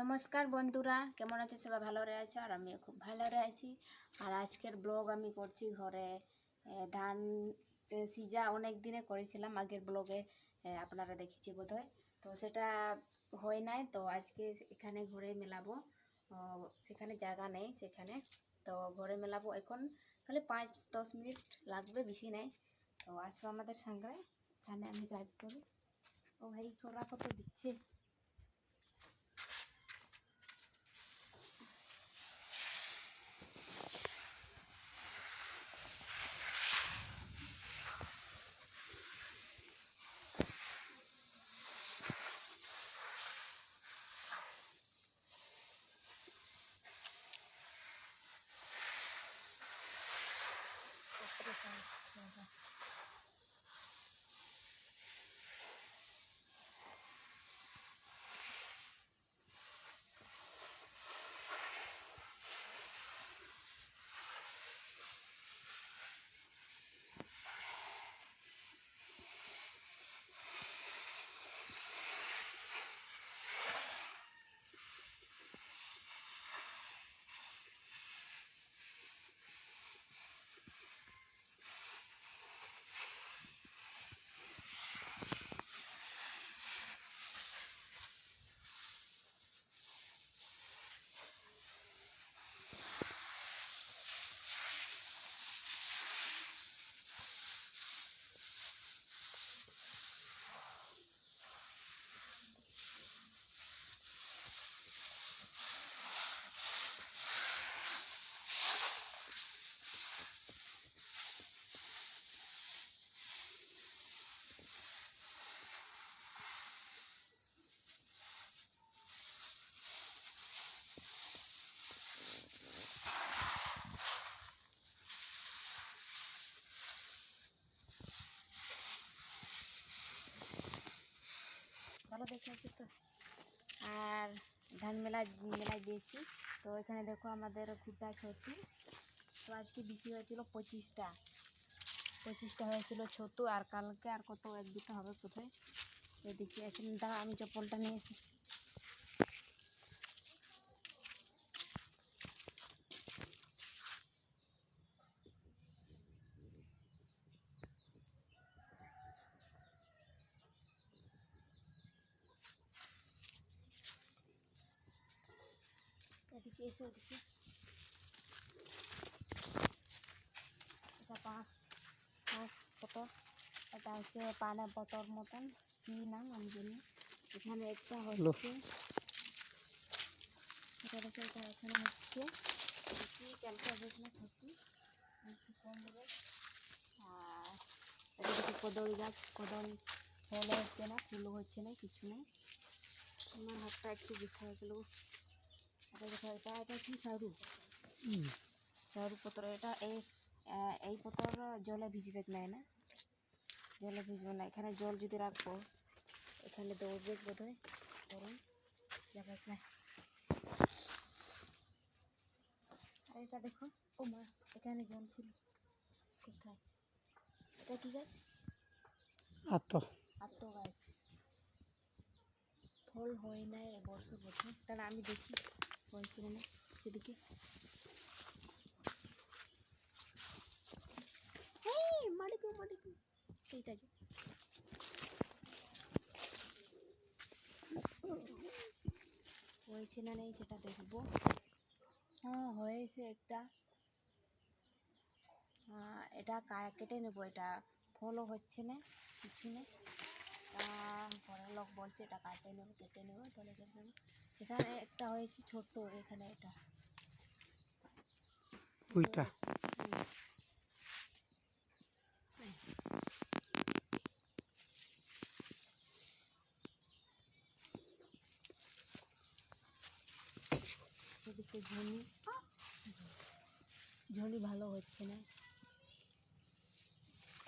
নমস্কার বন্ধুরা, কেমন আছে সবাই? ভালো রয়েছে আর আমিও খুব ভালো রয়েছি আর আজকের ব্লগ আমি করছি ঘরে ধান সিজা অনেক দিনে করেছিলাম, আগের ব্লগে আপনারা দেখেছি বোধহয়। তো সেটা হয় নাই, তো আজকে এখানে ঘরে মেলাবো। সেখানে জায়গা নেই সেখানে, তো ঘরে মেলাবো এখন। খালি পাঁচ, দশ মিনিট লাগবে, বেশি নেই। তো আসো আমাদের সঙ্গে, এখানে আমি গাইড করি। ও ভাই খোরা কত দিচ্ছে? Okay. দেখে আছি তো। আর ধান মেলা মেলায় দিয়েছি। তো এখানে দেখো আমাদের খুঁটা ছতু তো আজকে বিক্রি হয়েছিল পঁচিশটা। পঁচিশটা হয়েছিল ছতু আর কালকে আর কত, এক দুটো হবে কোথায় এদিকে আছে দাঁড়া আমি চপ্পলটা নিয়ে এসি এদিকে এসে ওদিকে এটা পাঁচ পাঁচ কত এটা হচ্ছে পানে বতর মতন কি নাম আমি জানি এখানে একটা হচ্ছে এটা দেখো এটা এখানে হচ্ছে কি দেবে আর এটা দেখো কদলী গাছ কদল ফল হচ্ছে না ফুলও হচ্ছে না কিছু নেই আমার হাতটা একটু বিষয় গেল এটা দেখো এটা এটা কি সারু? সারু পত্র এটা এই পত্র জলে ভিজবে নাই না? জলে ভিজবে না। এখানে জল যদি রাখব এখানে দৌড়বে বোধ হয় গরম যাবে না আর এটা দেখো ও মা এখানে জল ছিল। কোথায়? এটা কি গাছ? আতো আত্ম গাছ। ফল হয় নাই এবছর বছর। তাহলে আমি দেখি। হয়েছিল না সেদিকে। এইটা হয়েছে না নেই সেটা দেখব। হ্যাঁ হয়েছে একটা। এটা কা- কেটে নেব এটা ফলও হচ্ছে না কিছু নেই ঘরের লোক বলছে এটা কাটে নেব কেটে নেব তাহলে কেটে নেব এখানে একটা হয়েছে ছোট্ট এখানে এটা ওইটা। এদিকে ঝনি। ঝনি ভালো হচ্ছে না।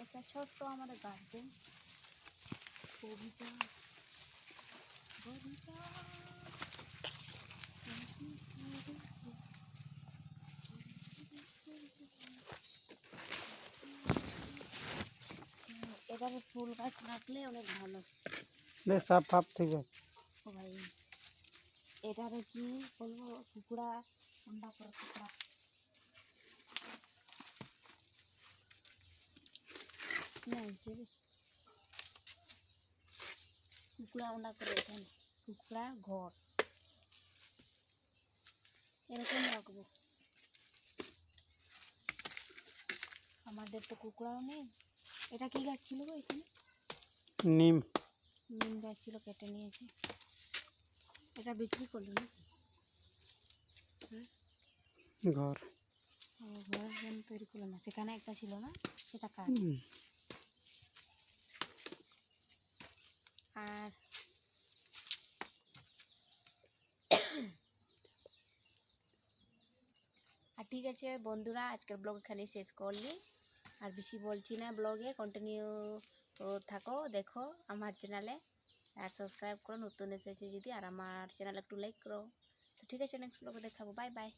একটা ছোট্ট আমাদের গার্ডেন বগিচা বগিচা এবারে ফুল গাছ রাখলে অনেক ভালো। বেশ সাফ ফাপ থেকে। ও ভাই এটারে কি বলব কুকুড়া অন্ডা করে কুকুড়া। না হচ্ছে রে। কুকুড়া অন্ডা করে এখানে কুকুড়ার ঘর। এরকম রাখব। আমাদের তো কুকুড়াও নেই। এটা কি গাছ ছিল গো এখানে? নিম। নিম গাছ ছিল কেটে নিয়েছে। এটা বিক্রি করলি নাকি ঘর। ও, ঘরের তৈরি করল না। সেখানে একটা ছিল না? সেটা হুম, আর আর ঠিক আছে বন্ধুরা আজকের ব্লগ এখানে শেষ করলি। আর বেশি বলছি না ব্লগে কন্টিনিউ থাকো, দেখো আমার চ্যানেলে আর সাবস্ক্রাইব করো, নতুন এসেছে যদি, আর আমার চ্যানেলে একটু লাইক করো। তো ঠিক আছে নেক্সট ব্লগে দেখাবো। Bye bye